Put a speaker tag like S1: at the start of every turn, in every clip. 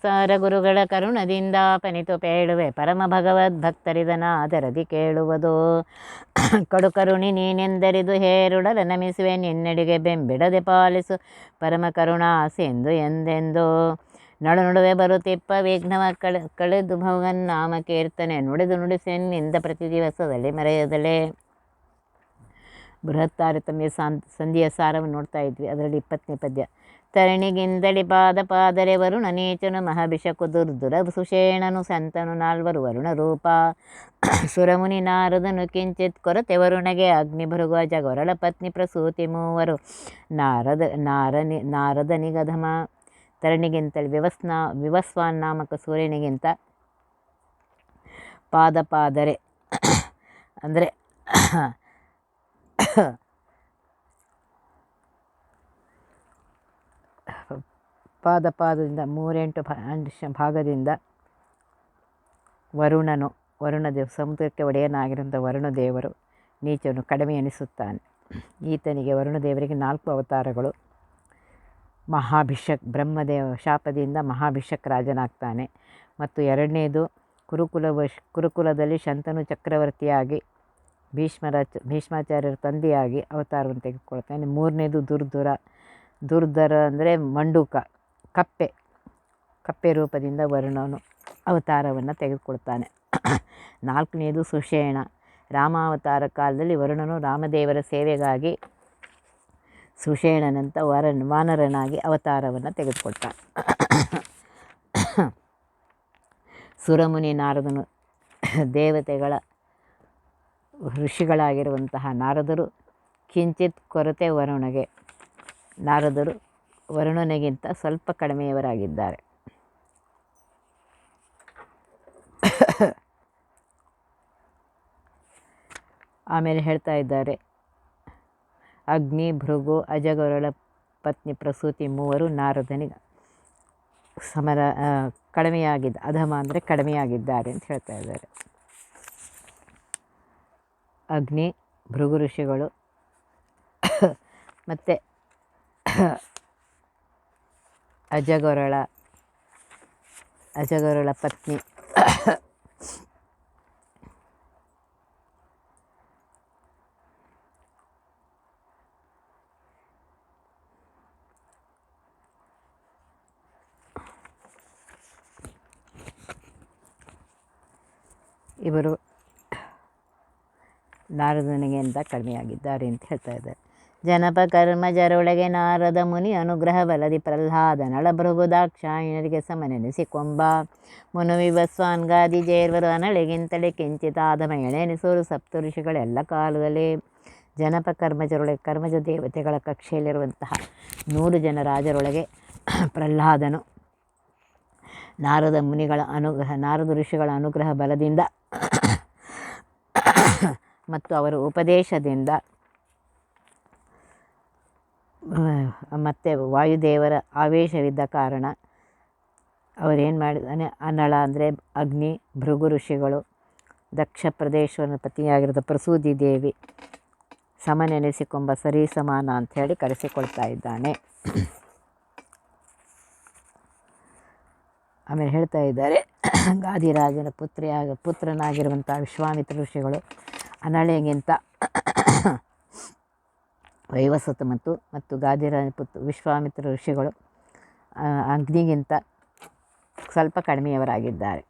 S1: ಸಾರ ಗುರುಗಳ ಕರುಣದಿಂದ ಪನಿತು ಪೇಳುವೆ. ಪರಮ ಭಗವದ್ ಭಕ್ತರಿದನ ಅದರದಿ ಕೇಳುವುದು. ಕಡು ಕರುಣಿ ನೀನೆಂದರಿದು ಹೇರುಡಲ ನಮಿಸುವೆ. ನಿನ್ನಡಿಗೆ ಬೆಂಬಿಡದೆ ಪಾಲಿಸು ಪರಮ ಕರುಣಾಸೆಂದು ಎಂದೆಂದು. ನಡು ನಡುವೆ ಬರುತ್ತಿಪ್ಪ ವಿಘ್ನವ ಕಳೆ, ಕಳೆದು ಭಗವನ್ ನಾಮ ಕೀರ್ತನೆ ನುಡಿದು ನುಡಿಸೆನ್ನಿಂದ ಪ್ರತಿ ದಿವಸದಲ್ಲಿ ಮರೆಯದಲೇ. ಬೃಹತ್ತಾರತಮ್ಯ ಸಾನ್ ಸಂಧಿಯ ಸಾರವನ್ನು ನೋಡ್ತಾ ಇದ್ವಿ. ಅದರಲ್ಲಿ ಇಪ್ಪತ್ತನೇ ಪದ್ಯ. ತರಣಿಗಿಂದಳಿ ಪಾದ ಪಾದರೆ ವರುಣ ನೀಚನು ಮಹಾಭಿಷಕು ದುರ್ದುರ ಸುಷೇಣನು ಸಂತನು ನಾಲ್ವರು ವರುಣ ರೂಪ. ಸುರಮುನಿ ನಾರದನು ಕಿಂಚಿತ್ ಕೊರತೆ ವರುಣಗೆ ಅಗ್ನಿ ಭೃಗು ಜಗೊರಳ ಪತ್ನಿ ಪ್ರಸೂತಿ ಮೂವರು. ನಾರದ ನಾರನಿ ನಾರದ ನಿಗಧಮ ತರಣಿಗಿಂತಳಿ ವಿವಸ್ನಾ ವಿವಸ್ವಾನ್ ನಾಮಕ ಸೂರ್ಯನಿಗಿಂತ ಪಾದ ಪಾದರೆ. ಅಂದರೆ ಪಾದ ಪಾದದಿಂದ ಮೂರೆಂಟು ಭಾಗದಿಂದ ವರುಣನು, ವರುಣ ದೇವ, ಸಮುದ್ರಕ್ಕೆ ಒಡೆಯನಾಗಿರುವಂಥ ವರುಣ ದೇವರು ನೀಚನು ಕಡಿಮೆ ಎನಿಸುತ್ತಾನೆ. ಈತನಿಗೆ ವರುಣ ದೇವರಿಗೆ ನಾಲ್ಕು ಅವತಾರಗಳು. ಮಹಾಭಿಷಕ್, ಬ್ರಹ್ಮದೇವ ಶಾಪದಿಂದ ಮಹಾಭಿಷಕ್ ರಾಜನಾಗ್ತಾನೆ. ಮತ್ತು ಎರಡನೇದು, ಕುರುಕುಲ ಕುರುಕುಲದಲ್ಲಿ ಶಂತನು ಚಕ್ರವರ್ತಿಯಾಗಿ ಭೀಷ್ಮರಾಜ ಭೀಷ್ಮಾಚಾರ್ಯರ ತಂದೆಯಾಗಿ ಅವತಾರವನ್ನು ತೆಗೆದುಕೊಳ್ತಾನೆ. ಮೂರನೇದು ದುರ್ದುರ ದುರ್ಧರ ಅಂದರೆ ಮಂಡೂಕ. ಕಪ್ಪೆ ಕಪ್ಪೆ ರೂಪದಿಂದ ವರುಣನು ಅವತಾರವನ್ನು ತೆಗೆದುಕೊಳ್ತಾನೆ. ನಾಲ್ಕನೇದು ಸುಷೇಣ. ರಾಮಾವತಾರ ಕಾಲದಲ್ಲಿ ವರುಣನು ರಾಮದೇವರ ಸೇವೆಗಾಗಿ ಸುಷೇಣನಂತ ವರನ್ ವಾನರನಾಗಿ ಅವತಾರವನ್ನು ತೆಗೆದುಕೊಳ್ತಾನೆ. ಸುರಮುನಿ ನಾರದನು ದೇವತೆಗಳ ಋಷಿಗಳಾಗಿರುವಂತಹ ನಾರದರು, ಕಿಂಚಿತ್ ಕೊರತೆ ವರುಣಗೆ. ನಾರದರು ವರುಣನಿಗಿಂತ ಸ್ವಲ್ಪ ಕಡಿಮೆಯವರಾಗಿದ್ದಾರೆ. ಆಮೇಲೆ ಹೇಳ್ತಾ ಇದ್ದಾರೆ, ಅಗ್ನಿ, ಭೃಗು, ಅಜಗರುಳ, ಪತ್ನಿ ಪ್ರಸೂತಿ ಮೂವರು ನಾರದನಿಗೆ ಸಮರ ಕಡಿಮೆಯಾಗಿದ್ದ, ಅಧಮ ಅಂದರೆ ಕಡಿಮೆಯಾಗಿದ್ದಾರೆ ಅಂತ ಹೇಳ್ತಾ ಇದ್ದಾರೆ. ಅಗ್ನಿ, ಭೃಗು ಋಷಿಗಳು, ಮತ್ತು ಅಜಗರುಳ ಅಜಗೊರಳ ಪತ್ನಿ. ಇವರು ನಾರದನಿಗೆ ಅಂತ ಕಡಿಮೆಯಾಗಿದ್ದಾರೆ ಅಂತ ಹೇಳ್ತಾ ಇದ್ದಾರೆ. ಜನಪ ಕರ್ಮಜರೊಳಗೆ ನಾರದ ಮುನಿ ಅನುಗ್ರಹ ಬಲದಿ ಪ್ರಹ್ಲಾದ ನಳಭೃಗು ದಾಕ್ಷಾಯಣರಿಗೆ ಸಮನೆನಿಸಿ ಕೊಂಬ. ಮುನುವಿವಸ್ವಾನ್ ಗಾದಿ ಜೇರ್ವರು ಅನಳೆಗಿಂತಲೇ ಕಿಂಚಿತಾದ ಮಹಿಳೆನಿಸೋರು ಸಪ್ತ ಋಷಿಗಳೆಲ್ಲ ಕಾಲದಲ್ಲಿ. ಜನಪ ಕರ್ಮಜರೊಳಗೆ ಕರ್ಮಜ ದೇವತೆಗಳ ಕಕ್ಷೆಯಲ್ಲಿರುವಂತಹ ನೂರು ಜನ ರಾಜರೊಳಗೆ ಪ್ರಹ್ಲಾದನು ನಾರದ ಮುನಿಗಳ ಅನುಗ್ರಹ, ನಾರದ ಋಷಿಗಳ ಅನುಗ್ರಹ ಬಲದಿಂದ ಮತ್ತು ಅವರ ಉಪದೇಶದಿಂದ ಮತ್ತು ವಾಯುದೇವರ ಆವೇಶವಿದ್ದ ಕಾರಣ ಅವರೇನು ಮಾಡಿದ್ದಾನೆ? ಅನಳ ಅಂದರೆ ಅಗ್ನಿ, ಭೃಗು ಋಷಿಗಳು, ದಕ್ಷ ಪ್ರದೇಶವನ್ನು ಪತಿಯಾಗಿರೋದು ಪ್ರಸೂತಿ ದೇವಿ ಸಮನೆನೆಸಿಕೊಂಬ ಸರಿ ಸಮಾನ ಅಂಥೇಳಿ ಕರೆಸಿಕೊಳ್ತಾ ಇದ್ದಾನೆ. ಆಮೇಲೆ ಹೇಳ್ತಾ ಇದ್ದಾರೆ, ಗಾದಿರಾಜನ ಪುತ್ರಿಯಾಗ ಪುತ್ರನಾಗಿರುವಂಥ ವಿಶ್ವಾಮಿತ್ರ ಋಷಿಗಳು ಅನಳೆಗಿಂತ ವೈವಸ್ವತ ಮತ್ತು ಮತ್ತು ಗಾದಿರಾಜ ಪುತ್ರ ವಿಶ್ವಾಮಿತ್ರ ಋಷಿಗಳು ಅಗ್ನಿಗಿಂತ ಸ್ವಲ್ಪ ಕಡಿಮೆಯವರಾಗಿದ್ದಾರೆ.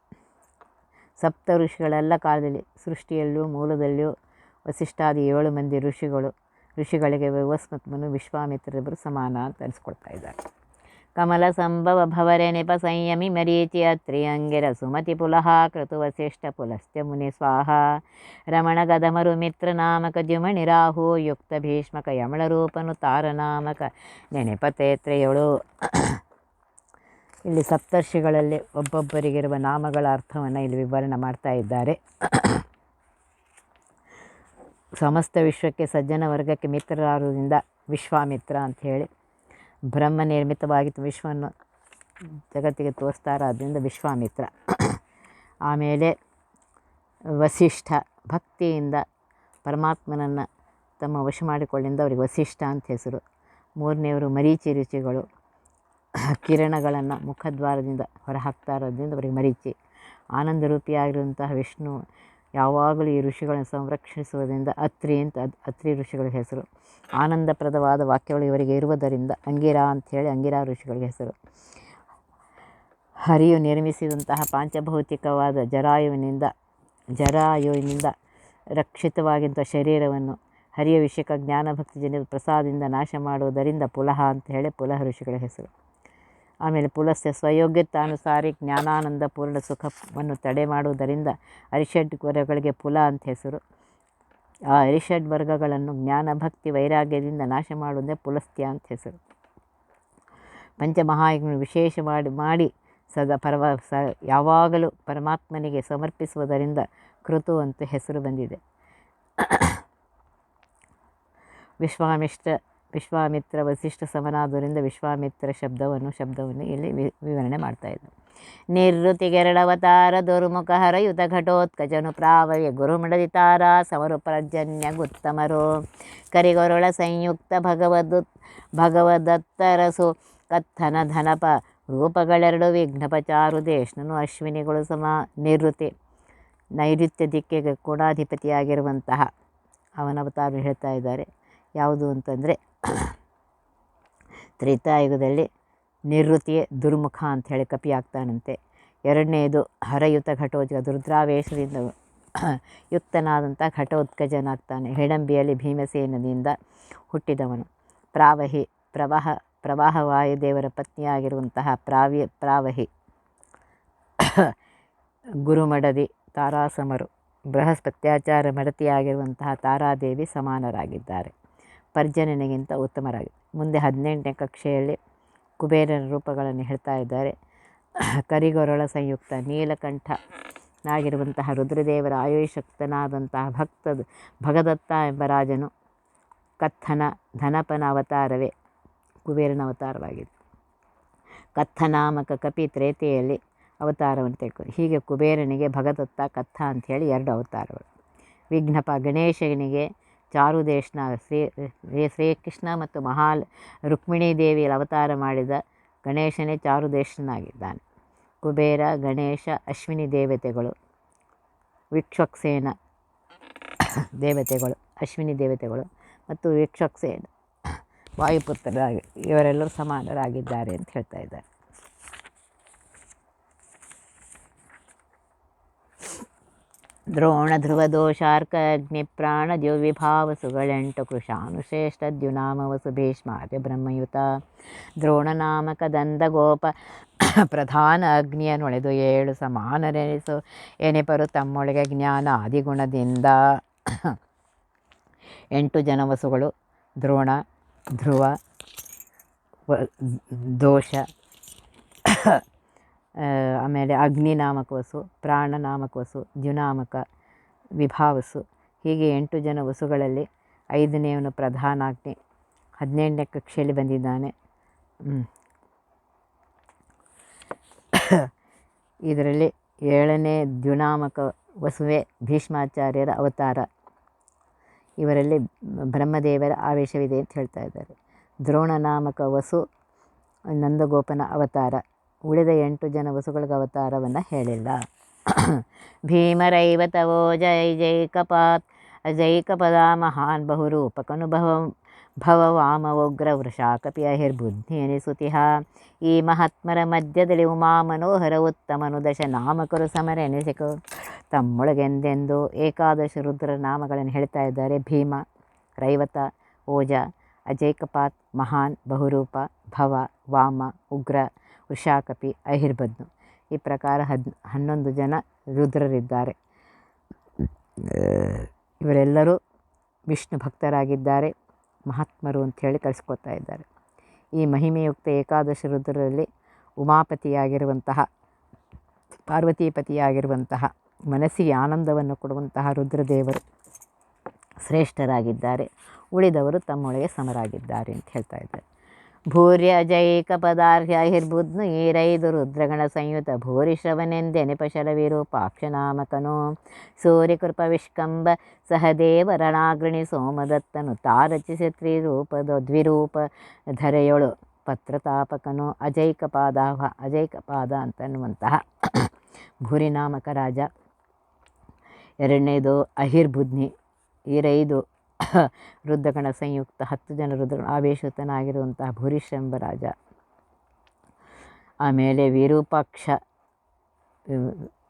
S1: ಸಪ್ತ ಋಷಿಗಳೆಲ್ಲ ಕಾಲದಲ್ಲಿ ಸೃಷ್ಟಿಯಲ್ಲೂ ಮೂಲದಲ್ಲಿಯೂ ವಸಿಷ್ಠಾದಿ ಏಳು ಮಂದಿ ಋಷಿಗಳು, ಋಷಿಗಳಿಗೆ ವೈವಸ್ವತ್ ವಿಶ್ವಾಮಿತ್ರರಿಬ್ಬರು ಸಮಾನ ಅಂತ ಅನಿಸ್ಕೊಳ್ತಾ ಇದ್ದಾರೆ. ಕಮಲ ಸಂಭವ ಭವರೆ ನೆಪ ಸಂಯಮಿ ಮರೀಚಿ ಅತ್ರಿಯಂಗೆರ ಸುಮತಿ ಪುಲಹ ಕೃತು ವಸಿಷ್ಠ ಪುಲಸ್ತ್ಯ ಮುನಿ ಸ್ವಾಹ ರಮಣ ಗದಮರು ಮಿತ್ರ ನಾಮಕ ಜುಮಣಿ ರಾಹು ಯುಕ್ತ ಭೀಷ್ಮಕ ಯಮಳ ರೂಪನು ತಾರನಾಮಕ ನೆನೆಪತೇತ್ರೆಯಳು ಇಲ್ಲಿ ಸಪ್ತರ್ಷಿಗಳಲ್ಲಿ ಒಬ್ಬೊಬ್ಬರಿಗಿರುವ ನಾಮಗಳ ಅರ್ಥವನ್ನು ಇಲ್ಲಿ ವಿವರಣೆ ಮಾಡ್ತಾ ಇದ್ದಾರೆ. ಸಮಸ್ತ ವಿಶ್ವಕ್ಕೆ ಸಜ್ಜನ ವರ್ಗಕ್ಕೆ ಮಿತ್ರರಾರುವುದರಿಂದ ವಿಶ್ವಾಮಿತ್ರ ಅಂಥೇಳಿ ಬ್ರಹ್ಮ ನಿರ್ಮಿತವಾಗಿತ್ತು ವಿಶ್ವವನ್ನು. ಜಗತ್ತಿಗೆ ತೋರಿಸ್ತಾರೆ ಆದ್ದರಿಂದ ವಿಶ್ವಾಮಿತ್ರ. ಆಮೇಲೆ ವಸಿಷ್ಠ ಭಕ್ತಿಯಿಂದ ಪರಮಾತ್ಮನನ್ನು ತಮ್ಮ ವಶ ಮಾಡಿಕೊಳ್ಳಿಂದ ಅವರಿಗೆ ವಸಿಷ್ಠ ಅಂತ ಹೆಸರು. ಮೂರನೆಯವರು ಮರೀಚಿ ರುಚಿಗಳು. ಕಿರಣಗಳನ್ನು ಮುಖದ್ವಾರದಿಂದ ಹೊರಹಾಕ್ತಾ ಇರೋದ್ರಿಂದ ಅವರಿಗೆ ಮರೀಚಿ. ಆನಂದರೂಪಿಯಾಗಿರುವಂತಹ ವಿಷ್ಣು ಯಾವಾಗಲೂ ಈ ಋಷಿಗಳನ್ನು ಸಂರಕ್ಷಿಸುವುದರಿಂದ ಅತ್ರಿ ಅಂತ ಅತ್ರಿ ಋಷಿಗಳ ಹೆಸರು. ಆನಂದಪ್ರದವಾದ ವಾಕ್ಯಗಳು ಇವರಿಗೆ ಇರುವುದರಿಂದ ಅಂಗಿರಾ ಅಂಥೇಳಿ ಅಂಗಿರಾ ಋಷಿಗಳಿಗೆ ಹೆಸರು. ಹರಿಯು ನಿರ್ಮಿಸಿದಂತಹ ಪಾಂಚಭೌತಿಕವಾದ ಜರಾಯುವಿನಿಂದ ಜರಾಯುವಿನಿಂದ ರಕ್ಷಿತವಾಗಿದ್ದ ಶರೀರವನ್ನು ಹರಿಯ ವಿಷಯಕ ಜ್ಞಾನಭಕ್ತಿ ಜನಿತ ಪ್ರಸಾದದಿಂದ ನಾಶ ಮಾಡುವುದರಿಂದ ಪುಲಹ ಅಂತ ಹೇಳಿ ಪುಲಹ ಋಷಿಗಳ ಹೆಸರು. ಆಮೇಲೆ ಪುಲಸ್ಯ ಸ್ವಯೋಗ್ಯತಾನುಸಾರಿ ಜ್ಞಾನಾನಂದ ಪೂರ್ಣ ಸುಖವನ್ನು ತಡೆ ಮಾಡುವುದರಿಂದ ಅರಿಷಡ್ ವರ್ಗಗಳಿಗೆ ಪುಲ ಅಂತ ಹೆಸರು. ಆ ಅರಿಷಡ್ ವರ್ಗಗಳನ್ನು ಜ್ಞಾನಭಕ್ತಿ ವೈರಾಗ್ಯದಿಂದ ನಾಶ ಮಾಡುವುದೇ ಪುಲಸ್ತ್ಯ ಅಂತ ಹೆಸರು. ಪಂಚಮಹಾಯಜ್ಞ ವಿಶೇಷ ಮಾಡಿ ಮಾಡಿ ಸದಾ ಪರವ ಸ ಯಾವಾಗಲೂ ಪರಮಾತ್ಮನಿಗೆ ಸಮರ್ಪಿಸುವುದರಿಂದ ಕೃತು ಅಂತ ಹೆಸರು ಬಂದಿದೆ. ವಿಶ್ವಾಮಿತ್ರ ವಿಶ್ವಾಮಿತ್ರ ವಸಿಷ್ಠ ಸಮನಾದರಿಂದ ವಿಶ್ವಾಮಿತ್ರ ಶಬ್ದವನ್ನು ಶಬ್ದವನ್ನು ಇಲ್ಲಿ ವಿವರಣೆ ಮಾಡ್ತಾ ಇದ್ದರು ನಿರ್ಋತಿಗೆರಡವತಾರ ದುರ್ಮುಖ ಹರಯುತ ಘಟೋತ್ಕಜನು ಪ್ರಾವಯ್ಯ ಗುರುಮಡದಿತಾರ ಸಮರು ಪರ್ಜನ್ಯ ಗುತ್ತಮರು. ಕರಿಗೊರಳ ಸಂಯುಕ್ತ ಭಗವದ್ ಭಗವದತ್ತರಸು ಕಥನ ಧನಪ ರೂಪಗಳೆರಡು ವಿಘ್ನಪ ಚಾರುದೇಶ್ನನು ಅಶ್ವಿನಿಗಳು ಸಮ ನಿವೃತ್ತಿ ನೈಋತ್ಯ ದಿಕ್ಕಿಗೆ ಕೋಣಾಧಿಪತಿಯಾಗಿರುವಂತಹ ಅವನ ಅವನವತಾರ ಹೇಳ್ತಾ ಇದ್ದಾರೆ. ಯಾವುದು ಅಂತಂದರೆ ತ್ರೇತಾಯುಗದಲ್ಲಿ ನಿವೃತ್ತಿಯೇ ದುರ್ಮುಖ ಅಂಥೇಳಿ ಕಪಿ ಆಗ್ತಾನಂತೆ. ಎರಡನೇದು ಹರಯುತ ಘಟೋಜ ರುದ್ರಾವೇಶದಿಂದ ಯುಕ್ತನಾದಂಥ ಘಟೋತ್ಕಜನಾಗ್ತಾನೆ ಹಿಡಂಬಿಯಲ್ಲಿ ಭೀಮಸೇನದಿಂದ ಹುಟ್ಟಿದವನು. ಪ್ರಾವಹಿ, ಪ್ರವಾಹ ಪ್ರವಾಹ ವಾಯುದೇವರ ಪತ್ನಿಯಾಗಿರುವಂತಹ ಪ್ರಾವಿ ಪ್ರಾವಹಿ, ಗುರುಮಡದಿ, ತಾರಾಸಮರು, ಬೃಹಸ್ಪತ್ಯಾಚಾರ ಮಡತಿಯಾಗಿರುವಂತಹ ತಾರಾದೇವಿ ಸಮಾನರಾಗಿದ್ದಾರೆ. ಪರ್ಜನನಿಗಿಂತ ಉತ್ತಮರಾಗಿದೆ ಮುಂದೆ ಹದಿನೆಂಟನೇ ಕಕ್ಷೆಯಲ್ಲಿ ಕುಬೇರನ ರೂಪಗಳನ್ನು ಹೇಳ್ತಾ ಇದ್ದಾರೆ. ಕರಿಗೊರಳ ಸಂಯುಕ್ತ ನೀಲಕಂಠನಾಗಿರುವಂತಹ ರುದ್ರದೇವರ ಆಯುಷಕ್ತನಾದಂತಹ ಭಕ್ತದ ಭಗದತ್ತ ಎಂಬ ರಾಜನು ಕಥನ ಧನಪನ ಅವತಾರವೇ ಕುಬೇರನ ಅವತಾರವಾಗಿದೆ ಕಥನಾಮಕ ಕಪಿ ತ್ರೇತೆಯಲ್ಲಿ ಅವತಾರವನ್ನು ತಿಳ್ಕೊ ಹೀಗೆ ಕುಬೇರನಿಗೆ ಭಗದತ್ತ ಕಥ ಅಂಥೇಳಿ ಎರಡು ಅವತಾರಗಳು. ವಿಘ್ನಪ ಗಣೇಶನಿಗೆ ಚಾರುದೇಶನ ಶ್ರೀ ಶ್ರೀಕೃಷ್ಣ ಮತ್ತು ಮಹಾಲ್ ರುಕ್ಮಿಣಿ ದೇವಿಯಲ್ಲಿ ಅವತಾರ ಮಾಡಿದ ಗಣೇಶನೇ ಚಾರುದೇಶನಾಗಿದ್ದಾನೆ ಕುಬೇರ, ಗಣೇಶ, ಅಶ್ವಿನಿ ದೇವತೆಗಳು, ವಿಕ್ಷಕ್ಸೇನ ದೇವತೆಗಳು, ಅಶ್ವಿನಿ ದೇವತೆಗಳು ಮತ್ತು ವಿಕ್ಷಕ್ಸೇನ ವಾಯುಪುತ್ರರಾಗಿ ಇವರೆಲ್ಲರೂ ಸಮಾನರಾಗಿದ್ದಾರೆ ಅಂತ ಹೇಳ್ತಾ ಇದ್ದಾರೆ. ದ್ರೋಣ ಧ್ರುವ ದೋಷಾರ್ಕ ಅಗ್ನಿ ಪ್ರಾಣ ದ್ಯುವಿಭಾವಸುಗಳೆಂಟು ಕೃಷಾನುಶ್ರೇಷ್ಠ ದ್ಯುನಾಮವಸು ಭೀಷ್ಮಾರ್ಯ ಬ್ರಹ್ಮಯುತ ದ್ರೋಣನಾಮಕ ದಂದಗೋಪ ಪ್ರಧಾನ ಅಗ್ನಿಯ ನೊಳೆದು ಏಳು ಸಮಾನರೆನಿಸು ಎನೆಪರು ತಮ್ಮೊಳಗೆ ಜ್ಞಾನ ಆದಿಗುಣದಿಂದ ಎಂಟು ಜನ ವಸುಗಳು ದ್ರೋಣ, ಧ್ರುವ ದೋಷ ಆಮೇಲೆ ಅಗ್ನಿ ನಾಮಕ ವಸು ಪ್ರಾಣ ನಾಮಕ ವಸು ದ್ಯುನಾಮಕ, ವಿಭಾವಸು, ಹೀಗೆ ಎಂಟು ಜನ ವಸುಗಳಲ್ಲಿ ಐದನೆಯವನು ಪ್ರಧಾನಾಗ್ನಿ, ಹದಿನೆಂಟನೇ ಕಕ್ಷೆಯಲ್ಲಿ ಬಂದಿದ್ದಾನೆ. ಇದರಲ್ಲಿ ಏಳನೇ ದ್ಯುನಾಮಕ ವಸುವೆ ಭೀಷ್ಮಾಚಾರ್ಯರ ಅವತಾರ. ಇವರಲ್ಲಿ ಬ್ರಹ್ಮದೇವರ ಆವೇಶವಿದೆ ಅಂತ ಹೇಳ್ತಾ ಇದ್ದಾರೆ. ದ್ರೋಣ ನಾಮಕ ವಸು ನಂದಗೋಪನ ಅವತಾರ. ಉಳಿದ ಎಂಟು ಜನ ವಸುಗಳಿಗೆ ಅವತಾರವನ್ನು ಹೇಳಿಲ್ಲ. ಭೀಮರೈವ ತವೋ, ಜೈ ಜೈಕಪಾತ್ ಅಜೈಕಪದ ಮಹಾನ್ ಬಹುರೂಪಕನುಭವ ಭವ ವಾಮ ಉಗ್ರ ವೃಷಾಕಪಿ ಅಹಿರ್ಬುದ್ಧಿ ಎನಿಸುತಿಹ ಈ ಮಹಾತ್ಮರ ಮಧ್ಯದಲ್ಲಿ ಉಮಾ ಮನೋಹರ ಉತ್ತಮನು ದಶ ನಾಮಕರು ಸಮರ ಎನಿಸಿಕು ತಮ್ಮೊಳಗೆಂದೆಂದು ಏಕಾದಶ ರುದ್ರ ನಾಮಗಳನ್ನು ಹೇಳ್ತಾ ಇದ್ದಾರೆ. ಭೀಮ, ರೈವತ, ಓಜ ಅಜೈಕಪಾತ್ ಮಹಾನ್ ಬಹುರೂಪ, ಭವ ವಾಮ ಉಗ್ರ ವೃಷಾಕಪಿ ಅಹಿರ್ಬದ್ನು. ಈ ಪ್ರಕಾರ ಹದ್ ಹನ್ನೊಂದು ಜನ ರುದ್ರರಿದ್ದಾರೆ. ಇವರೆಲ್ಲರೂ ವಿಷ್ಣು ಭಕ್ತರಾಗಿದ್ದಾರೆ. ಮಹಾತ್ಮರು ಅಂಥೇಳಿ ಕಳಿಸ್ಕೊತಾ ಇದ್ದಾರೆ. ಈ ಮಹಿಮೆಯುಕ್ತ ಏಕಾದಶ ರುದ್ರರಲ್ಲಿ ಉಮಾಪತಿಯಾಗಿರುವಂತಹ ಪಾರ್ವತಿಪತಿಯಾಗಿರುವಂತಹ ಮನಸ್ಸಿಗೆ ಆನಂದವನ್ನು ಕೊಡುವಂತಹ ರುದ್ರದೇವರು ಶ್ರೇಷ್ಠರಾಗಿದ್ದಾರೆ. ಉಳಿದವರು ತಮ್ಮೊಳಗೆ ಸಮರಾಗಿದ್ದಾರೆ ಅಂತ ಹೇಳ್ತಾ ಇದ್ದಾರೆ. ಭೂರ್ಯ ಜೈಕ ಪದಾರ್ಥ ಹಿರ್ಬುದ್ನು ಈರೈದು ರುದ್ರಗಣ ಸಂಯುತ ಭೂರಿ ಶ್ರವನೆಂದೆನೆಪಶಲ ವಿರೂಪಾಕ್ಷನಾಮಕನು ವಿಷ್ಕಂಬ ಸಹದೇವ ರಣಾಗ್ರಣಿ ಸೋಮದತ್ತನು ತಾರಚಿಸಿ ತ್ರಿರೂಪದ ದ್ವಿರೂಪ ಧರೆಯೊಳು ಪತ್ರತಾಪಕನು ಅಜೈಕಪಾದ ಅಜೈಕಪಾದ ಅಂತನ್ನುವಂತಹ ಭೂರಿನಾಮಕ ರಾಜ. ಎರಡನೇದು ಅಹಿರ್ಬುದ್ನಿ ಈರೈದು ರುದ್ರಗಣ ಸಂಯುಕ್ತ, ಹತ್ತು ಜನ ರುದ್ರ ಆವೇಶತನಾಗಿರುವಂತಹ ಎಂಬ ರಾಜ. ಆಮೇಲೆ ವಿರೂಪಾಕ್ಷ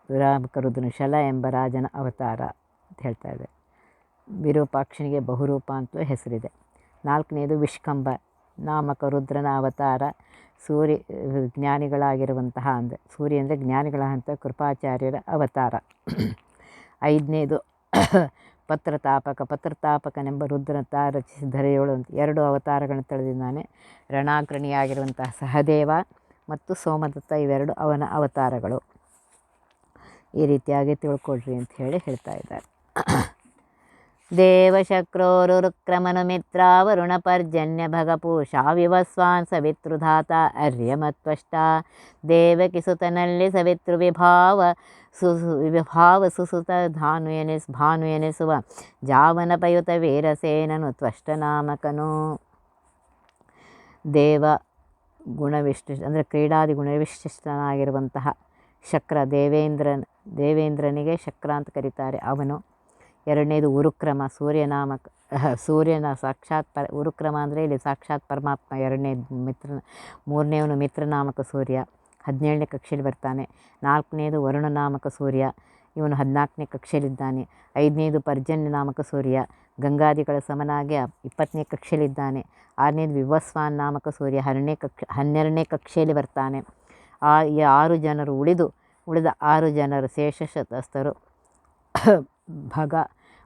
S1: ವಿರಾಮಕ ರುದ್ರನು ಶಲ ಎಂಬ ರಾಜನ ಅವತಾರ ಅಂತ ಹೇಳ್ತಾ ಇದೆ. ವಿರೂಪಾಕ್ಷನಿಗೆ ಬಹುರೂಪ ಅಂತಲೂ ಹೆಸರಿದೆ. ನಾಲ್ಕನೇದು ವಿಷ್ಕಂಬ ನಾಮಕ ರುದ್ರನ ಅವತಾರ, ಸೂರ್ಯ, ಜ್ಞಾನಿಗಳಾಗಿರುವಂತಹ ಅಂದರೆ ಸೂರ್ಯ ಅಂದರೆ ಜ್ಞಾನಿಗಳ ಹಂತ ಕೃಪಾಚಾರ್ಯರ ಅವತಾರ. ಐದನೇದು ಪತ್ರತಾಪಕ, ಪತ್ರತಾಪಕನೆಂಬ ರುದ್ರತ ರಚಿಸಿ ಧರೆಯೋಳು ಅಂತ ಎರಡು ಅವತಾರಗಳನ್ನು ತಳೆದಿದ್ದಾನೆ. ರಣಾಗ್ರಣಿಯಾಗಿರುವಂತಹ ಸಹದೇವ ಮತ್ತು ಸೋಮದತ್ತ ಇವೆರಡು ಅವನ ಅವತಾರಗಳು. ಈ ರೀತಿಯಾಗಿ ತಿಳ್ಕೊಳ್ರಿ ಅಂತ ಹೇಳಿ ಹೇಳ್ತಾ ಇದ್ದಾರೆ. ದೇವಶಕ್ರೋರುರುಕ್ರಮನು ಮಿತ್ರಾವರುಣ ಪರ್ಜನ್ಯ ಭಗಪೂಷಾ ವಿವಸ್ವಾನ್ ಸವಿತೃಧಾತ ಅರ್ಯಮತ್ವಷ್ಟ. ದೇವಕಿ ಸುತನಲ್ಲಿ ಸವಿತೃ ವಿಭಾವ ಸುಸು ವಿಭಾವ ಸುಸುತ ಧಾನು ಎನಿಸ್ ಭಾನು ಎನಿಸುವ ಜಾವನ ಪಯುತ ವೀರಸೇನನು ತ್ವಷ್ಟನಾಮಕನು ದೇವ ಗುಣವಿಶಿಷ್ಟ ಅಂದರೆ ಕ್ರೀಡಾದಿ ಗುಣವಿಶಿಷ್ಟನಾಗಿರುವಂತಹ ಶಕ್ರ ದೇವೇಂದ್ರನ್ ದೇವೇಂದ್ರನಿಗೆ ಶಕ್ರ ಅಂತ ಕರೀತಾರೆ ಅವನು. ಎರಡನೇದು ಉರುಕ್ರಮ ಸೂರ್ಯನಾಮ ಸೂರ್ಯನ ಸಾಕ್ಷಾತ್ ಪರ, ಉರುಕ್ರಮ ಅಂದರೆ ಇಲ್ಲಿ ಸಾಕ್ಷಾತ್ ಪರಮಾತ್ಮ ಎರಡನೇ ಮಿತ್ರ, ಮೂರನೇವನು ಮಿತ್ರನಾಮಕ ಸೂರ್ಯ, ಹದಿನೇಳನೇ ಕಕ್ಷೆಯಲ್ಲಿ ಬರ್ತಾನೆ, ನಾಲ್ಕನೇದು ವರುಣನಾಮಕ ಸೂರ್ಯ, ಇವನು ಹದಿನಾಲ್ಕನೇ ಕಕ್ಷೆಯಲ್ಲಿದ್ದಾನೆ, ಐದನೇದು ಪರ್ಜನ್ಯ ನಾಮಕ ಸೂರ್ಯ, ಗಂಗಾದಿಗಳ ಸಮನಾಗಿ ಇಪ್ಪತ್ತನೇ ಕಕ್ಷೆಯಲ್ಲಿದ್ದಾನೆ ಆರನೇದು ವಿವಸ್ವಾನ್ ನಾಮಕ ಸೂರ್ಯ ಹನ್ನೆರಡನೇ ಕಕ್ಷ, ಹನ್ನೆರಡನೇ ಕಕ್ಷೆಯಲ್ಲಿ ಬರ್ತಾನೆ, ಆ ಈ ಆರು ಜನರು ಉಳಿದು, ಉಳಿದ ಆರು ಜನರು ಶೇಷಶತಸ್ಥರು ಭಗ,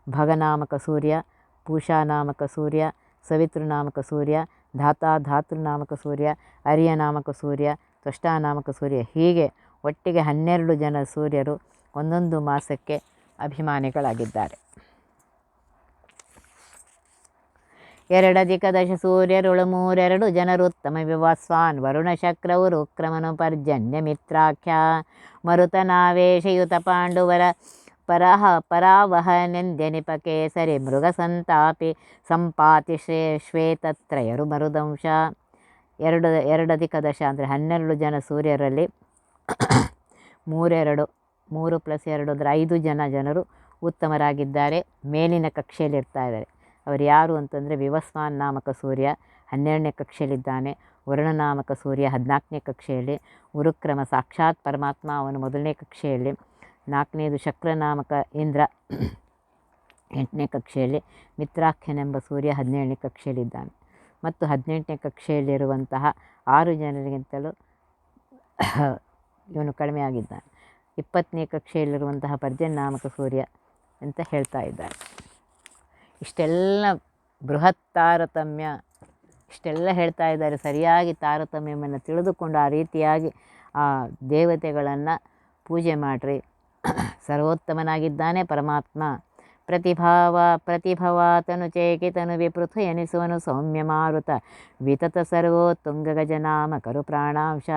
S1: ಭಗನಾಮಕ ಸೂರ್ಯ, ಪೂಷಾನಾಮಕ ಸೂರ್ಯ, ಸವಿತೃನಾಮಕ ಸೂರ್ಯ, ಧಾತಾ ಧಾತೃನಾಮಕ ಸೂರ್ಯ, ಅರಿಯನಾಮಕ ಸೂರ್ಯ, ತ್ವಷ್ಟಾನಾಮಕ ಸೂರ್ಯ. ಹೀಗೆ ಒಟ್ಟಿಗೆ ಹನ್ನೆರಡು ಜನ ಸೂರ್ಯರು ಒಂದೊಂದು ಮಾಸಕ್ಕೆ ಅಭಿಮಾನಿಗಳಾಗಿದ್ದಾರೆ. ಎರಡಧಿಕ ದಶ ಸೂರ್ಯರುಳು ಮೂರೆರಡು ಜನರು ಉತ್ತಮ ವಿವಾಸ್ವಾನ್. ವರುಣ ಶಕ್ರವು ರುಕ್ರಮನು ಪರ್ಜನ್ಯ ಮಿತ್ರಾಖ್ಯ. ಮರುತನಾವೇಶಯುತ ಪಾಂಡುವರ ಪರಹ ಪರಾವಹನೆಂದ್ಯನಿಪ ಕೇಸರಿ ಮೃಗ ಸಂತಾಪಿ ಸಂಪಾತಿ ಶ್ರೇ ಶ್ವೇತತ್ರಯರು ಮರುದಂಶ. ಎರಡು ಎರಡಧಿಕ ದಶ ಅಂದರೆ ಹನ್ನೆರಡು ಜನ ಸೂರ್ಯರಲ್ಲಿ ಮೂರೆರಡು, ಮೂರು ಪ್ಲಸ್ ಎರಡು ಅಂದರೆ ಐದು ಜನ ಜನರು ಉತ್ತಮರಾಗಿದ್ದಾರೆ. ಮೇಲಿನ ಕಕ್ಷೆಯಲ್ಲಿ ಇರ್ತಾ ಇದ್ದಾರೆ. ಅವರು ಯಾರು ಅಂತಂದರೆ ವಿವಸ್ವಾನ್ ನಾಮಕ ಸೂರ್ಯ ಹನ್ನೆರಡನೇ ಕಕ್ಷೆಯಲ್ಲಿದ್ದಾನೆ. ವರ್ಣನಾಮಕ ಸೂರ್ಯ ಹದಿನಾಲ್ಕನೇ ಕಕ್ಷೆಯಲ್ಲಿ, ಉರುಕ್ರಮ ಸಾಕ್ಷಾತ್ ಪರಮಾತ್ಮ ಅವನು ಮೊದಲನೇ ಕಕ್ಷೆಯಲ್ಲಿ ನಾಲ್ಕನೇದು ಶಕ್ರ ನಾಮಕ ಇಂದ್ರ. ಎಂಟನೇ ಕಕ್ಷೆಯಲ್ಲಿ ಮಿತ್ರಾಖ್ಯನೆಂಬ ಸೂರ್ಯ ಹದಿನೇಳನೇ ಕಕ್ಷೆಯಲ್ಲಿದ್ದಾನೆ. ಮತ್ತು ಹದಿನೆಂಟನೇ ಕಕ್ಷೆಯಲ್ಲಿರುವಂತಹ ಆರು ಜನರಿಗಿಂತಲೂ ಇವನು ಕಡಿಮೆಯಾಗಿದ್ದಾನೆ ಇಪ್ಪತ್ತನೇ ಕಕ್ಷೆಯಲ್ಲಿರುವಂತಹ ಪರ್ಜನ್ ನಾಮಕ ಸೂರ್ಯ ಅಂತ ಹೇಳ್ತಾ ಇದ್ದಾರೆ ಇಷ್ಟೆಲ್ಲ ಬೃಹತ್ ತಾರತಮ್ಯ, ಇಷ್ಟೆಲ್ಲ ಹೇಳ್ತಾ ಇದ್ದಾರೆ. ಸರಿಯಾಗಿ ತಾರತಮ್ಯವನ್ನು ತಿಳಿದುಕೊಂಡು ಆ ರೀತಿಯಾಗಿ ಆ ದೇವತೆಗಳನ್ನು ಪೂಜೆ ಮಾಡಿರಿ. ಸರ್ವೋತ್ತಮನಾಗಿದ್ದಾನೆ ಪರಮಾತ್ಮ. ಪ್ರತಿಭಾವ, ಪ್ರತಿಭವಾತನು ಚೇಕಿತನು ವಿಪೃಥು ಎನಿಸುವನು ಸೌಮ್ಯ ಮಾರುತ ವಿತತ ಸರ್ವೋತ್ತುಂಗ ಗಜನಾಮ ಕರು ಪ್ರಾಣಾಂಶ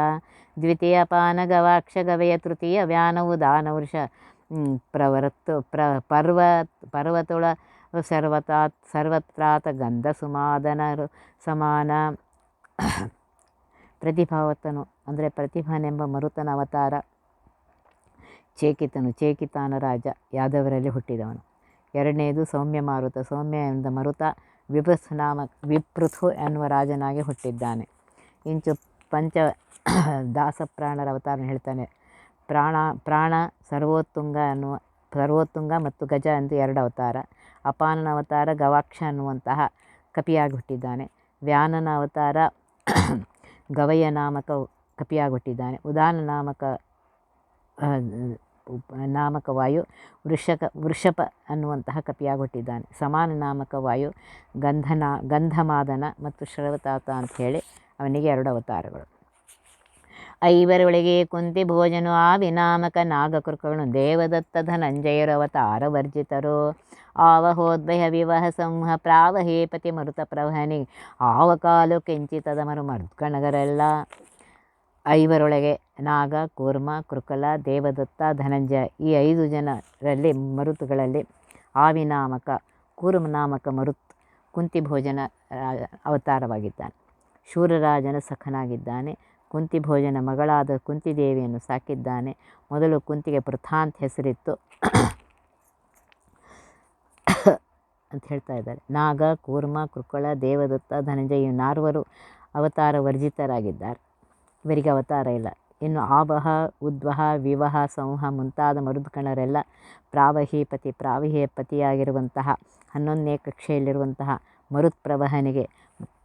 S1: ದ್ವಿತೀಯ ಪಾನಗವಾಕ್ಷ ಗವಯ ತೃತೀಯ ವ್ಯಾನವು ದಾನವೃಷ. ಪ್ರವರತ್ತು ಪ್ರ, ಪರ್ವ, ಪರ್ವತುಳ, ಸರ್ವತಾತ್, ಸರ್ವತ್ರಾತ ಗಂಧ ಸುಮಾದನರು ಸಮಾನ. ಪ್ರತಿಭಾವತನು, ಅಂದರೆ ಪ್ರತಿಭಾನೆಂಬ ಮರುತನ ಅವತಾರ. ಚೇಕಿತನು ಚೇಕಿತಾನ ರಾಜ ಯಾದವರಲ್ಲಿ ಹುಟ್ಟಿದವನು. ಎರಡನೇದು ಸೌಮ್ಯ ಮಾರುತ. ಸೌಮ್ಯ ಎಂದ ಮರುತ ವಿಪೃಥ್ ನಾಮ ವಿಪೃಥು ಎನ್ನುವ ರಾಜನಾಗಿ ಹುಟ್ಟಿದ್ದಾನೆ. ಇಂಚು ಪಂಚ ದಾಸಪ್ರಾಣರ ಅವತಾರನ ಹೇಳ್ತಾನೆ. ಪ್ರಾಣ ಪ್ರಾಣ, ಸರ್ವೋತ್ತುಂಗ ಅನ್ನುವ ಸರ್ವೋತ್ತುಂಗ ಮತ್ತು ಗಜ ಎಂದು ಎರಡು ಅವತಾರ. ಅಪಾನನ ಅವತಾರ ಗವಾಕ್ಷ ಅನ್ನುವಂತಹ ಕಪಿಯಾಗಿ ಹುಟ್ಟಿದ್ದಾನೆ. ವ್ಯಾನನ ಅವತಾರ ಗವಯ ನಾಮಕ ಕಪಿಯಾಗಿ ಹುಟ್ಟಿದ್ದಾನೆ. ಉದಾನ ನಾಮಕ ನಾಮಕ ವಾಯು ವೃಷಕ, ವೃಷಪ ಅನ್ನುವಂತಹ ಕಪಿಯಾಗಿ ಹುಟ್ಟಿದ್ದಾನೆ ಸಮಾನ ನಾಮಕ ವಾಯು ಗಂಧನ, ಗಂಧಮಾದನ ಮತ್ತು ಶ್ರವತಾತ ಅಂತ ಹೇಳಿ ಅವನಿಗೆ ಎರಡು ಅವತಾರಗಳು. ಐವರೊಳಗೆ ಕುಂತಿ ಭೋಜನು ಆ ವಿನಾಮಕ ನಾಗಕೃಕಗಳು ದೇವದತ್ತ ಧನಂಜಯರು ಅವತಾರ ವರ್ಜಿತರು. ಆವಹೋದ್ಭಯ ವಿವಾಹ ಸಂಹ ಪ್ರಾವಹೇಪತಿ ಮರುತ ಪ್ರವಹನಿ. ಆವಕಾಲು ಕೆಂಚಿತದ ಮರು ಮರ್ದ್ಗಣಗರೆಲ್ಲ ಐವರೊಳಗೆ ನಾಗ, ಕೂರ್ಮ, ಕೃಕಲ, ದೇವದತ್ತ, ಧನಂಜಯ ಈ ಐದು ಜನರಲ್ಲಿ ಮರುತುಗಳಲ್ಲಿ ಆವಿನಾಮಕ ಕೂರ್ಮ ನಾಮಕ ಮರುತ್ ಕುಂತಿ ಭೋಜನ ಅವತಾರವಾಗಿದ್ದಾನೆ. ಶೂರರಾಜನ ಸಖನಾಗಿದ್ದಾನೆ. ಕುಂತಿ ಭೋಜನ ಮಗಳಾದ ಕುಂತಿದೇವಿಯನ್ನು ಸಾಕಿದ್ದಾನೆ. ಮೊದಲು ಕುಂತಿಗೆ ಪ್ರಥಾಂತ್ ಹೆಸರಿತ್ತು. ಅಂತ ಹೇಳ್ತಾ ಇದ್ದಾರೆ. ನಾಗ, ಕೂರ್ಮ ಕೃಕಳ ದೇವದತ್ತ, ಧನಂಜಯ ನಾರ್ವರು ಅವತಾರ ವರ್ಜಿತರಾಗಿದ್ದಾರೆ. ಇವರಿಗೆ ಅವತಾರ ಇಲ್ಲ. ಇನ್ನು ಆವಹ, ಉದ್ವಹ, ವಿವಹ, ಸಂಹ ಮುಂತಾದ ಮರುದ್ಗಣರೆಲ್ಲ ಪ್ರಾವಹೀಪತಿ ಪ್ರಾವಹಿಯ ಪತಿಯಾಗಿರುವಂತಹ ಹನ್ನೊಂದನೇ ಕಕ್ಷೆಯಲ್ಲಿರುವಂತಹ ಮರುತ್ ಪ್ರವಹನಿಗೆ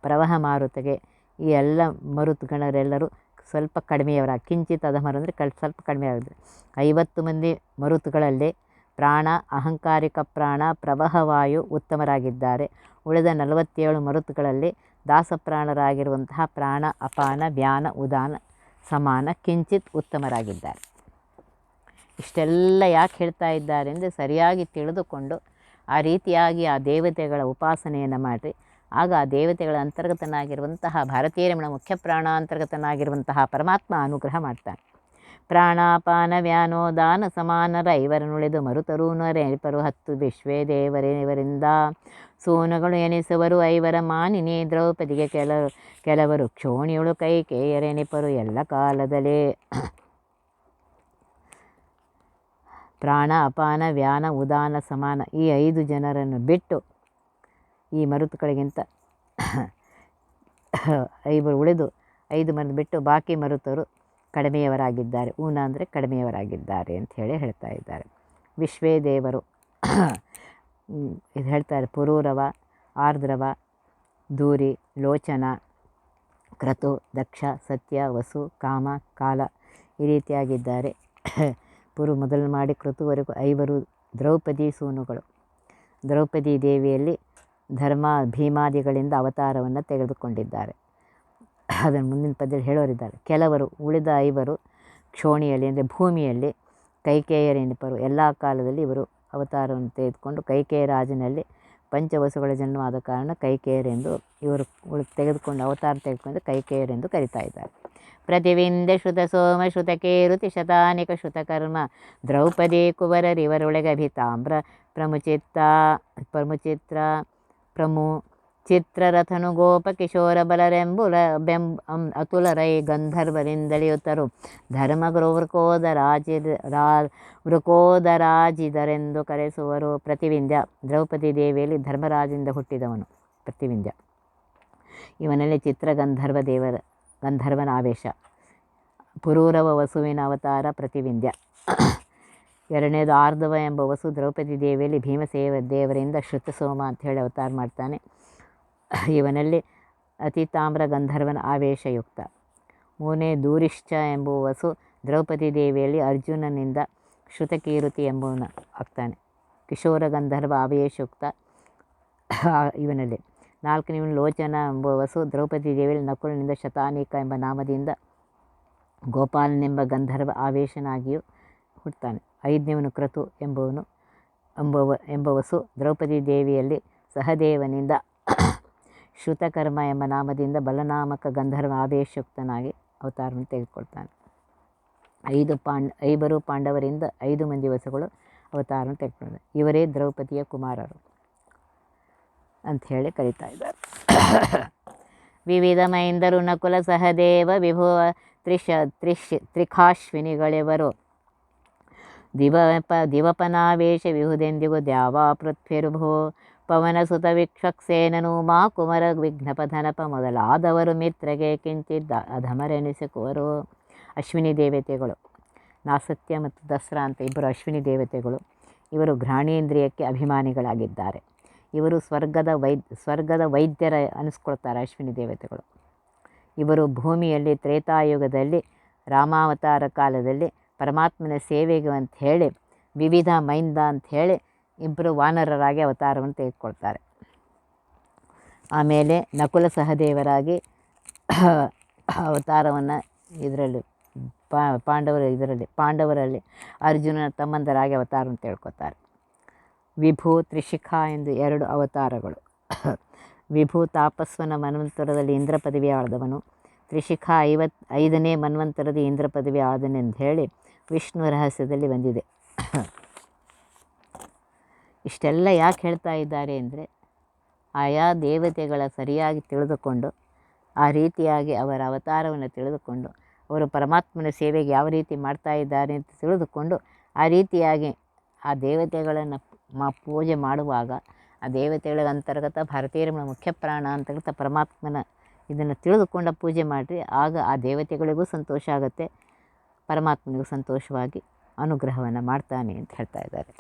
S1: ಪ್ರವಹ ಮಾರುತಗೆ ಈ ಎಲ್ಲ ಮರುತ್ಗಣರೆಲ್ಲರೂ ಸ್ವಲ್ಪ ಕಡಿಮೆಯವರ, ಕಿಂಚಿತ್ ಅಧಮರು ಅಂದರೆ ಕಳ್, ಸ್ವಲ್ಪ ಕಡಿಮೆ ಆಗಿದ್ದಾರೆ ಐವತ್ತು ಮಂದಿ ಮರುತುಗಳಲ್ಲಿ ಪ್ರಾಣ, ಅಹಂಕಾರಿಕ ಪ್ರಾಣ ಪ್ರವಹವಾಯು ಉತ್ತಮರಾಗಿದ್ದಾರೆ. ಉಳಿದ ನಲವತ್ತೇಳು ಮರುತ್ಗಳಲ್ಲಿ ದಾಸಪ್ರಾಣರಾಗಿರುವಂತಹ ಪ್ರಾಣ, ಅಪಾನ, ವ್ಯಾನ, ಉದಾನ, ಸಮಾನ ಕಿಂಚಿತ್ ಉತ್ತಮರಾಗಿದ್ದಾರೆ. ಇಷ್ಟೆಲ್ಲ ಯಾಕೆ ಹೇಳ್ತಾ ಇದ್ದಾರೆ ಅಂದರೆ ಸರಿಯಾಗಿ ತಿಳಿದುಕೊಂಡು ಆ ರೀತಿಯಾಗಿ ಆ ದೇವತೆಗಳ ಉಪಾಸನೆಯನ್ನು ಮಾಡಿ ಆಗ ಆ ದೇವತೆಗಳ ಅಂತರ್ಗತನಾಗಿರುವಂತಹ ಭಾರತೀಯ ರಮಣ ಮುಖ್ಯ ಪ್ರಾಣ ಅಂತರ್ಗತನಾಗಿರುವಂತಹ ಪರಮಾತ್ಮ ಅನುಗ್ರಹ ಮಾಡ್ತಾನೆ. ಪ್ರಾಣಾಪಾನ ವ್ಯಾನೋದಾನ ಸಮಾನರ ಐವರನುಳಿದು ಮರುತರು ನರೆಪರು ಹತ್ತು ವಿಶ್ವೇ ದೇವರೇವರಿಂದ ಸೋನಗಳು ಎನಿಸುವರು ಐವರ ಮಾನಿನಿ ದ್ರೌಪದಿಗೆ ಕೆಲ ಕೆಲವರು ಕ್ಷೋಣಿಯುಳು ಕೈ ಕೇಯರೆನಿಪರು ಎಲ್ಲ ಕಾಲದಲ್ಲಿ ಪ್ರಾಣ ಅಪಾನ ವ್ಯಾನ ಉದಾನ ಸಮಾನ ಈ ಐದು ಜನರನ್ನು ಬಿಟ್ಟು ಈ ಮರುತುಗಳಿಗಿಂತ ಐವರು ಉಳಿದು ಐದು ಮಂದಿ ಬಿಟ್ಟು ಬಾಕಿ ಮರುತರು ಕಡಿಮೆಯವರಾಗಿದ್ದಾರೆ. ಊನ ಅಂದರೆ ಕಡಿಮೆಯವರಾಗಿದ್ದಾರೆ ಅಂತ ಹೇಳಿ ಹೇಳ್ತಾ ಇದ್ದಾರೆ. ವಿಶ್ವೇ ದೇವರು. ಇದು ಹೇಳ್ತಾರೆ ಪುರೂರವ, ಆರ್ದ್ರವ, ದೂರಿ, ಲೋಚನ, ಕ್ರತು, ದಕ್ಷ, ಸತ್ಯ, ವಸು, ಕಾಮ, ಕಾಲ ಈ ರೀತಿಯಾಗಿದ್ದಾರೆ. ಪುರು ಮೊದಲು ಮಾಡಿ ಕೃತುವರೆಗೂ ಐವರು ದ್ರೌಪದಿ ಸೂನುಗಳು. ದ್ರೌಪದಿ ದೇವಿಯಲ್ಲಿ ಧರ್ಮ ಭೀಮಾದಿಗಳಿಂದ ಅವತಾರವನ್ನು ತೆಗೆದುಕೊಂಡಿದ್ದಾರೆ. ಅದನ್ನು ಮುಂದಿನ ಪದ್ಯದಲ್ಲಿ ಹೇಳೋರಿದ್ದಾರೆ. ಕೆಲವರು ಉಳಿದ ಐವರು ಕ್ಷೋಣಿಯಲ್ಲಿ ಅಂದರೆ ಭೂಮಿಯಲ್ಲಿ ಕೈಕೇಯರೆನಿಪರು ಎಲ್ಲ ಕಾಲದಲ್ಲಿ ಇವರು ಅವತಾರವನ್ನು ತೆಗೆದುಕೊಂಡು ಕೈಕೇಯ ರಾಜನಲ್ಲಿ ಪಂಚವಸುಗಳ ಜನ್ಮವಾದ ಕಾರಣ ಕೈಕೇಯರೆಂದು ಇವರು ತೆಗೆದುಕೊಂಡು ಅವತಾರ ತೆಗೆದುಕೊಂಡು ಕೈಕೇಯರೆಂದು ಕರಿತಾ ಇದ್ದಾರೆ. ಪ್ರತಿವಿಂದ ಶ್ರುತ ಸೋಮ ಶ್ರುತಕೇರುತಿ ಶತಾನಿಕ ಶ್ರುತಕರ್ಮ ದ್ರೌಪದಿ ಕುವರರಿವರೊಳಗಭಿತಾಮ್ರ ಪ್ರಮುಚಿತ್ತ, ಪ್ರಮುಚಿತ್ರ, ಪ್ರಮು ಚಿತ್ರರಥನು ಗೋಪ ಕಿಶೋರ ಬಲರೆಂಬುಲ ಬೆಂಬ್ ಅಂ ಅತುಲರೈ ಗಂಧರ್ವರಿಂದಳಿಯುತ್ತರು. ಧರ್ಮಗುರು ವೃಕೋದರಾಜಿ ರಾ ವೃಕೋದರಾಜಿದರೆಂದು ಕರೆಸುವರು ಪ್ರತಿವಿಂಧ್ಯ ದ್ರೌಪದಿ ದೇವಿಯಲ್ಲಿ ಧರ್ಮರಾಜಿಂದ ಹುಟ್ಟಿದವನು ಪ್ರತಿವಿಂಧ್ಯ ಇವನಲ್ಲಿ ಚಿತ್ರಗಂಧರ್ವ ದೇವರ ಗಂಧರ್ವನ ಆವೇಶ. ಪುರೂರವ ವಸುವಿನ ಅವತಾರ ಪ್ರತಿವಿಂದ್ಯ. ಎರಡನೇದು ಆರ್ಧವ ಎಂಬ ವಸು ದ್ರೌಪದಿ ದೇವಿಯಲ್ಲಿ ಭೀಮಸೇವ ದೇವರಿಂದ ಶ್ರುತಸೋಮ ಅಂತ ಹೇಳಿ ಅವತಾರ ಮಾಡ್ತಾನೆ. ಇವನಲ್ಲಿ ಅತಿ ತಾಮ್ರ ಗಂಧರ್ವನ ಆವೇಶಯುಕ್ತ. ಮೂನೇ ದೂರಿಶ್ಚ ಎಂಬುವ ವಸು ದ್ರೌಪದಿ ದೇವಿಯಲ್ಲಿ ಅರ್ಜುನನಿಂದ ಶ್ರುತಕೀರುತಿ ಎಂಬುವನು ಆಗ್ತಾನೆ. ಕಿಶೋರ ಗಂಧರ್ವ ಆವೇಶಯುಕ್ತ ಇವನಲ್ಲಿ. ನಾಲ್ಕನೇವನು ಲೋಚನ ಎಂಬ ವಸು ದ್ರೌಪದಿ ದೇವಿಯಲ್ಲಿ ನಕುಲನಿಂದ ಶತಾನೀಕ ಎಂಬ ನಾಮದಿಂದ ಗೋಪಾಲನೆಂಬ ಗಂಧರ್ವ ಆವೇಶನಾಗಿಯೂ ಹುಡ್ತಾನೆ ಐದನೇವನು ಕ್ರತು ಎಂಬುವನು, ಎಂಬುವ, ಎಂಬ ವಸು ದ್ರೌಪದಿ ದೇವಿಯಲ್ಲಿ ಸಹದೇವನಿಂದ ಶ್ರುತಕರ್ಮ ಎಂಬ ನಾಮದಿಂದ ಬಲನಾಮಕ ಗಂಧರ್ವ ಆವೇಶಯುಕ್ತನಾಗಿ ಅವತಾರವನ್ನು ತೆಗೆದುಕೊಳ್ತಾನೆ. ಐದು ಪಾಂಡ, ಐವರು ಪಾಂಡವರಿಂದ ಐದು ಮಂದಿ ವಸುಗಳು ಅವತಾರವನ್ನು ತೆಗೆದುಕೊಂಡ ಇವರೇ ದ್ರೌಪದಿಯ ಕುಮಾರರು ಅಂಥೇಳಿ ಕರೀತಾ ಇದ್ದಾರೆ. ವಿವಿಧ ಮೈಂದರು ನಕುಲ ಸಹದೇವ, ವಿಭುವ ತ್ರಿಶ ತ್ರಿಶ್ ತ್ರಿಖಾಶ್ವಿನಿಗಳೆವರು ದಿವಪ, ದಿವಪನಾವೇಶ, ವಿಹುದೆಂದಿಗೂ ದ್ಯಾವಾ ಪೃಥ್ವಿರುಭೋ ಪವನ ಸುತ ವಿಕ್ಷಕ್ಸೇನನು ಮಾ ಕುಮರ ವಿಘ್ನಪಧನಪ ಮೊದಲಾದವರು ಮಿತ್ರಗೆ ಕಿಂಚಿದ್ದ ಅಧಮರೆನಿಸಿಕುವರು ಅಶ್ವಿನಿ ದೇವತೆಗಳು. ನಾಸತ್ಯ ಮತ್ತು ದಸರಾ ಅಂತ ಇಬ್ಬರು ಅಶ್ವಿನಿ ದೇವತೆಗಳು. ಇವರು ಘ್ರಾಣೇಂದ್ರಿಯಕ್ಕೆ ಅಭಿಮಾನಿಗಳಾಗಿದ್ದಾರೆ. ಇವರು ಸ್ವರ್ಗದ ವೈದ್, ಸ್ವರ್ಗದ ವೈದ್ಯರ ಅನಿಸ್ಕೊಳ್ತಾರೆ ಅಶ್ವಿನಿ ದೇವತೆಗಳು. ಇವರು ಭೂಮಿಯಲ್ಲಿ ತ್ರೇತಾಯುಗದಲ್ಲಿ, ರಾಮಾವತಾರ ಕಾಲದಲ್ಲಿ ಪರಮಾತ್ಮನ ಸೇವೆಗೆ ಅಂತ ಹೇಳಿ, ವಿವಿಧ ಮೈಂದ ಅಂತ ಹೇಳಿ ಇಬ್ಬರು ವಾನರರಾಗಿ ಅವತಾರವನ್ನು ತೆಗೆದುಕೊಳ್ತಾರೆ. ಆಮೇಲೆ ನಕುಲ ಸಹದೇವರಾಗಿ ಅವತಾರವನ್ನು ಇದರಲ್ಲಿ ಪಾಂಡವರ ಇದರಲ್ಲಿ, ಪಾಂಡವರಲ್ಲಿ ಅರ್ಜುನನ ತಮ್ಮಂದರಾಗಿ ಅವತಾರವನ್ನು ತಿಳ್ಕೊತಾರೆ ವಿಭೂ ತ್ರಿಶಿಖಾ ಎಂದು ಎರಡು ಅವತಾರಗಳು. ವಿಭೂ ತಾಪಸ್ವನ ಮನ್ವಂತರದಲ್ಲಿ ಇಂದ್ರ ಪದವಿ ಆಳ್ದವನು, ತ್ರಿಶಿಖಾ ಐವತ್, ಐದನೇ ಮನ್ವಂತರದ ಇಂದ್ರ ಪದವಿ ಆದನೆಂದು ಹೇಳಿ ವಿಷ್ಣು ರಹಸ್ಯದಲ್ಲಿ ಬಂದಿದೆ. ಇಷ್ಟೆಲ್ಲ ಯಾಕೆ ಹೇಳ್ತಾ ಇದ್ದಾರೆ ಅಂದರೆ ಆಯಾ ದೇವತೆಗಳ ಸರಿಯಾಗಿ ತಿಳಿದುಕೊಂಡು, ಆ ರೀತಿಯಾಗಿ ಅವರ ಅವತಾರವನ್ನು ತಿಳಿದುಕೊಂಡು, ಅವರು ಪರಮಾತ್ಮನ ಸೇವೆಗೆ ಯಾವ ರೀತಿ ಮಾಡ್ತಾ ಇದ್ದಾರೆ ಅಂತ ತಿಳಿದುಕೊಂಡು, ಆ ರೀತಿಯಾಗಿ ಆ ದೇವತೆಗಳನ್ನು ಮಾ ಪೂಜೆ ಮಾಡುವಾಗ, ಆ ದೇವತೆಗಳ ಅಂತರ್ಗತ ಭಾರತೀಯರ ಮುಖ್ಯ ಪ್ರಾಣ ಅಂತರ್ಗತ ಪರಮಾತ್ಮನ ಇದನ್ನು ತಿಳಿದುಕೊಂಡ ಪೂಜೆ ಮಾಡಿರಿ, ಆಗ ಆ ದೇವತೆಗಳಿಗೂ ಸಂತೋಷ ಆಗುತ್ತೆ, ಪರಮಾತ್ಮನಿಗೂ ಸಂತೋಷವಾಗಿ. ಅನುಗ್ರಹವನ್ನು ಮಾಡ್ತಾನೆ ಅಂತ ಹೇಳ್ತಾ ಇದ್ದಾರೆ.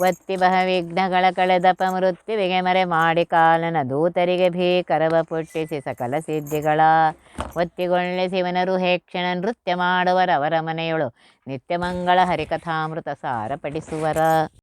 S1: ಒತ್ತಿ ಬಹ ವಿಘ್ನಗಳ ಕಳೆದಪ ಮೃತ್ಯುವಿಗೆ ಮರೆ ಮಾಡಿ ಕಾಲನ ದೂತರಿಗೆ ಭೀಕರವ ಪುಟ್ಟಿಸಿ ಸಕಲ ಸಿದ್ಧಿಗಳ. ಒತ್ತಿಗೊಳ್ಳೆ ಶಿವನರು ಹೇಕ್ಷಣ ನೃತ್ಯ ಮಾಡುವರವರ ಮನೆಯೊಳು ನಿತ್ಯ ಮಂಗಳ ಹರಿಕಥಾಮೃತ ಸಾರ ಪಡಿಸುವರ